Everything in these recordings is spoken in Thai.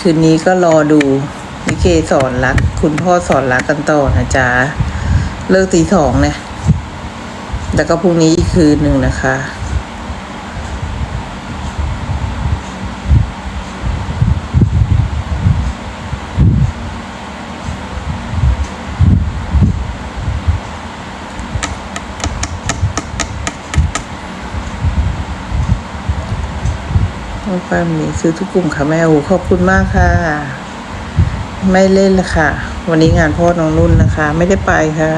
คืนนี้ก็รอดูนิเกสอนรัก คุณพ่อสอนรักกันต่อนะจ๊ะ เลิกตีสองเนี่ยแล้วก็พรุ่งนี้อีกคืนหนึ่งนะคะ ปามนี้ซื้อทุกกลุ่มค่ะแม่โอ้ขอบคุณมากค่ะ ไม่เล่นละค่ะ วันนี้งานพ่อน้องนุ่นนะคะ ไม่ได้ไปค่ะ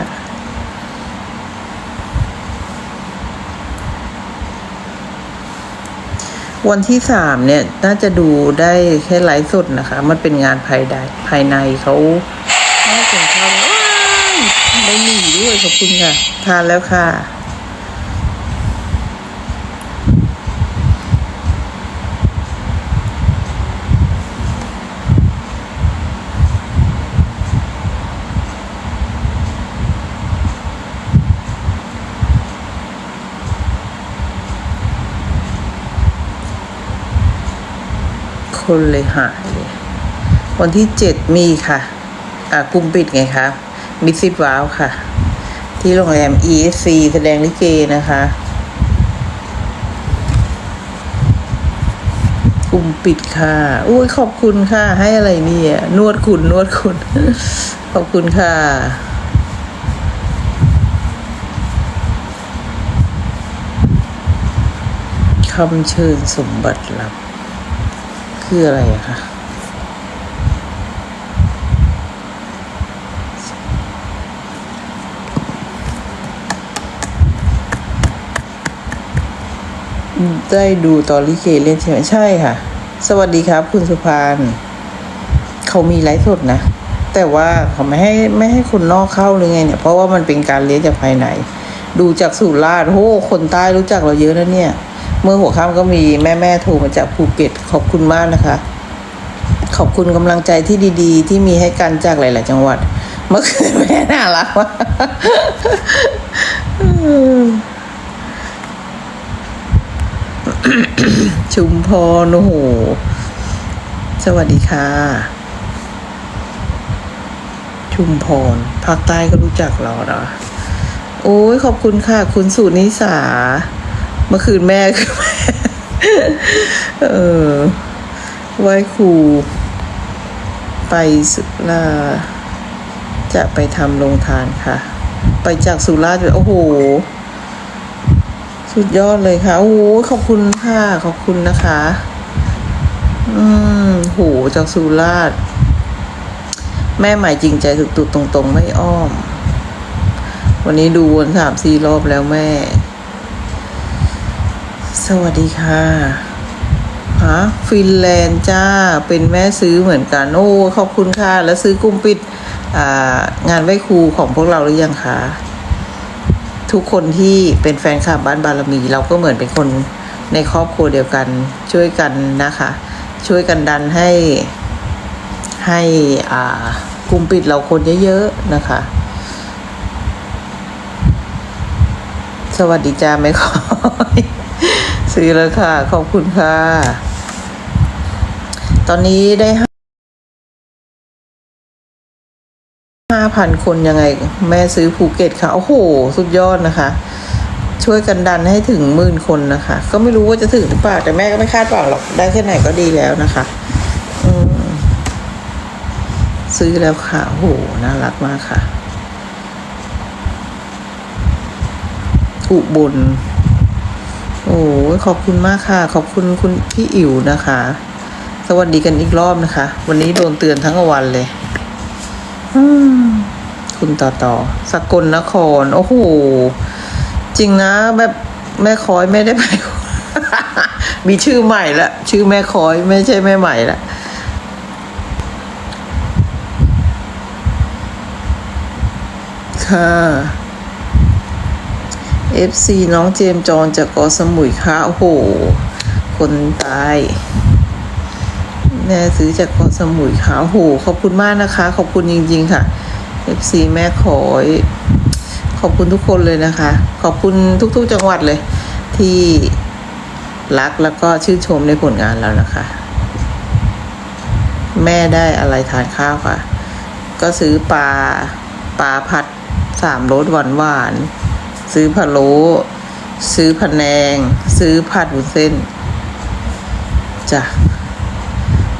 วันที่สามเนี่ยน่าจะดูได้แค่ไลฟ์สดนะคะ มันเป็นงานภายในภายในเขาให้กินข้าวว้ายได้หมี่ด้วยขอบคุณค่ะ ทานแล้วค่ะ คนเลยหายวันที่เจ็ดมีค่ะ อ่ากลุ่มปิดไงคะมิสซิว้าวค่ะ ที่โรงแรม ESC แสดงลิเกนะคะกลุ่มปิดค่ะ อุ้ยขอบคุณค่ะ ให้อะไรเนี่ย นวดคุณนวดคุณ ขอบคุณค่ะ คำเชิญสมบัติลับ คืออะไรอะคะได้ดูตอนลิเกเล่นใช่ไหมใช่ค่ะ สวัสดีครับ คุณสุพานเขามีไลฟ์สดนะ แต่ว่าเขาไม่ให้ไม่ให้คนนอกเข้าเลยไงเนี่ย เพราะว่ามันเป็นการเลี้ยงจากภายใน ดูจากสุราษฎร์โอ้คนใต้รู้จักเราเยอะนะเนี่ย เมื่อหัวค่ำก็มีแม่แม่โทรมาจากภูเก็ต ขอบคุณมากนะคะ ขอบคุณกำลังใจที่ดีๆ ที่มีให้กันจากหลาย ๆ จังหวัด เมื่อคืนแม่น่ารักมากชุมพรโอ้โห สวัสดีค่ะ ชุมพรภาคใต้ก็รู้จักเราเนาะโอ้ยขอบคุณค่ะ คุณสุนิสา เมื่อคืนแม่คือแม่เออไหว้ครู ไปสุราจะไปทำโรงทานค่ะ ไปจากสุราษฎร์โอ้โห สุดยอดเลยค่ะ โอ้โหขอบคุณค่ะ ขอบคุณนะคะ อืมโหจากสุราษฎร์แม่หม่จริงใจตุกๆตรงๆ ไม่อ้อม วันนี้ดูวนสามสี่รอบแล้วแม่ สวัสดีค่ะฮะฟินแลนด์จ้า เป็นแม่ซื้อเหมือนกัน โอ้ ขอบคุณค่ะ แล้วซื้อกลุ่มปิดงานไหว้ครูของพวกเราหรือยังคะทุกคนที่เป็นแฟนคลับบ้านบารมี เราก็เหมือนเป็นคนในครอบครัวเดียวกันช่วยกันนะคะ ช่วยกันดันให้ให้อ่ากลุ่มปิดเราคนเยอะๆนะคะ สวัสดีจ้าไม่คอย ซื้อแล้วค่ะ ขอบคุณค่ะ ตอนนี้ได้ห้าพันคนยังไง แม่ซื้อภูเก็ตค่ะ โอ้โห สุดยอดนะคะ ช่วยกันดันให้ถึงหมื่นคนนะคะ ก็ไม่รู้ว่าจะถึงหรือเปล่า แต่แม่ก็ไม่คาดหวังหรอก ได้แค่ไหนก็ดีแล้วนะคะซื้อแล้วค่ะ โอ้โห น่ารักมากค่ะ อุบล โอ้ขอบคุณมากค่ะ ขอบคุณคุณพี่อิ๋วนะคะ สวัสดีกันอีกรอบนะคะ วันนี้โดนเตือนทั้งวันเลยคุณต่อต่อสกลนคร โอ้โห จริงนะแบบแม่คอยไม่ได้ไป มีชื่อใหม่ละ ชื่อแม่คอยไม่ใช่แม่ใหม่ละค่ะ FC น้องเจมจอนจากเกาะสมุยค่ะ โอ้โห คนตายแม่ซื้อจากเกาะสมุยค่ะ โอ้โห ขอบคุณมากนะคะ ขอบคุณจริงๆค่ะ FC แม่ขอยขอบคุณทุกคนเลยนะคะ ขอบคุณทุกๆจังหวัดเลย ที่รักแล้วก็ชื่นชมในผลงานเรานะคะ แม่ได้อะไรทานข้าวค่ะ ก็ซื้อปลาปลาผัดสามรสหวานหวาน ซื้อพะโล้ซื้อพะแนง ซื้อผัดวุ้นเส้นจ้ะ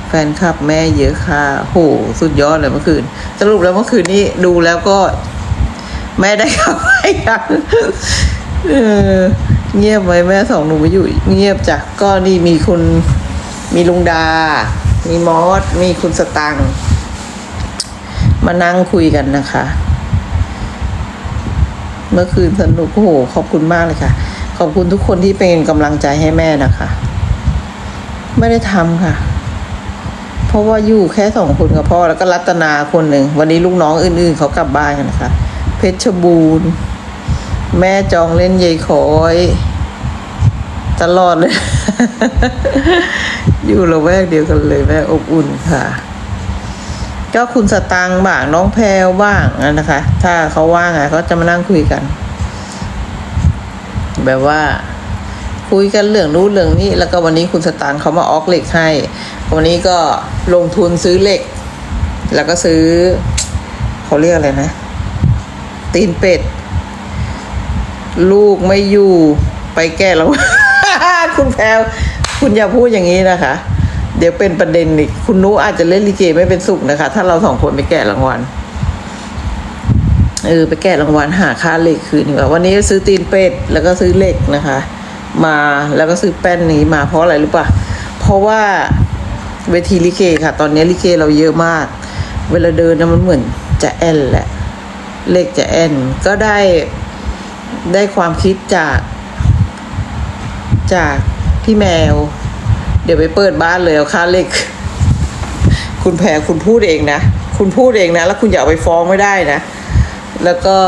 แฟนคลับแม่เยอะค่ะโหสุดยอดเลยเมื่อคืน สรุปแล้วเมื่อคืนนี้ดูแล้วก็ แม่ได้กลับไปยังเออเงียบไว้แม่สองหนูไม่อยู่ เงียบจ้ะก็นี่มีคุณมีลุงดา มีมอสมีคุณสตังมานั่งคุยกันนะคะ เมื่อคืนสนุกโอ้โหขอบคุณมากเลยค่ะ ขอบคุณทุกคนที่เป็นกำลังใจให้แม่นะคะ ไม่ได้ทำค่ะ เพราะว่าอยู่แค่สองคนกับพ่อแล้วก็รัตนาคนหนึ่ง วันนี้ลูกน้องอื่นๆ เขากลับบ้านกันนะคะ เพชรบูรณ์แม่จองเล่นยายขอยตลอดเลย อยู่ระแวกเดียวกันเลยแม่อบอุ่นค่ะ ก็คุณสตังค์บ้างน้องแพรวบ้างนะคะ ถ้าเขาว่างอะเขาจะมานั่งคุยกัน แบบว่า คุยกันเรื่องนู้นเรื่องนี้ แล้วก็วันนี้คุณสตางค์เขามาออกเหล็กให้ วันนี้ก็ลงทุนซื้อเหล็ก แล้วก็ซื้อเขาเรียกอะไรนะ ตีนเป็ด ลูกไม่อยู่ไปแก้แล้ว คุณแพลวคุณอย่าพูดอย่างนี้นะคะ เดี๋ยวเป็นประเด็นอีกคุณนุอาจจะเล่นลิเกไม่เป็นสุขนะคะ ถ้าเราสองคนไปแก้รางวัลเออไปแกะรางวัลหาค่าเหล็กคืนดีกว่าวันนี้ซื้อตีนเป็ดแล้วก็ซื้อเหล็กนะคะ มาแล้วก็ซื้อแป้นนี้มาเพราะอะไรรู้ป่ะเพราะว่าเวทีลิเกค่ะ ตอนนี้ลิเกเราเยอะมาก เวลาเดินนะมันเหมือนจะแอนแหละเหล็กจะแอนก็ได้ได้ความคิดจากจากพี่แมว ดี๋ยวไปเปิดบ้านเลยเอาค่าเหล็ก คุณแพรคุณพูดเองนะ คุณพูดเองนะ แล้วคุณอย่าไปฟ้องไม่ได้นะ แล้วก็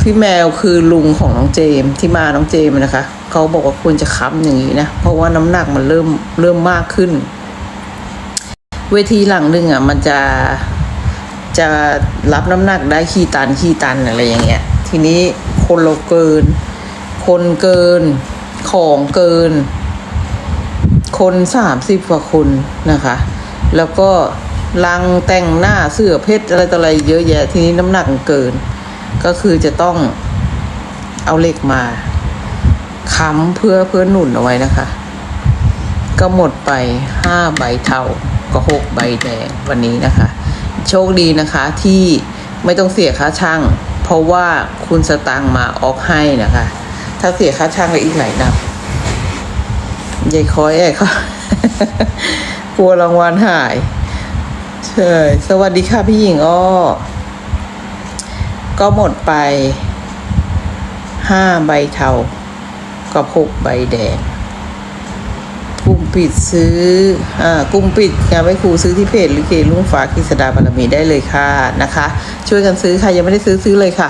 พี่แมวคือลุงของน้องเจมที่มาน้องเจมนะคะเขาบอกว่าควรจะค้ำอย่างนี้นะ เพราะว่าน้ำหนักมันเริ่มเริ่มมากขึ้น เวทีหลังหนึ่งอะ มันจะจะรับน้ำหนักได้ขี้ตันขี้ตันอะไรอย่างเงี้ย ทีนี้คนเราเกิน คนเกิน ของเกิน คนสามสิบกว่าคนนะคะ แล้วก็ลังแต่งหน้าเสื้อเพชรอะไรต่ออะไรเยอะแยะทีนี้น้ำหนักเกิน ก็คือจะต้องเอาเหล็กมาค้ำเพื่อเพื่อหนุนเอาไว้นะคะ ก็หมดไปห้าใบเทาก็หกใบแดงวันนี้นะคะ โชคดีนะคะที่ไม่ต้องเสียค่าช่าง เพราะว่าคุณสตางค์มาออกให้นะคะ ถ้าเสียค่าช่างก็อีกหลายนับยายคอยไอ้เขากลัวรางวัลหายใช่สวัสดีค่ะพี่หญิงอ้อ ก็หมดไปห้าใบเทากับหกใบแดงกลุ่มปิดซื้อ อ่ากลุ่มปิดงานไว้ครูซื้อที่เพจลิเกลุงฟ้ากิษดาบารมีได้เลยค่ะนะคะ ช่วยกันซื้อค่ะยังไม่ได้ซื้อซื้อเลยค่ะ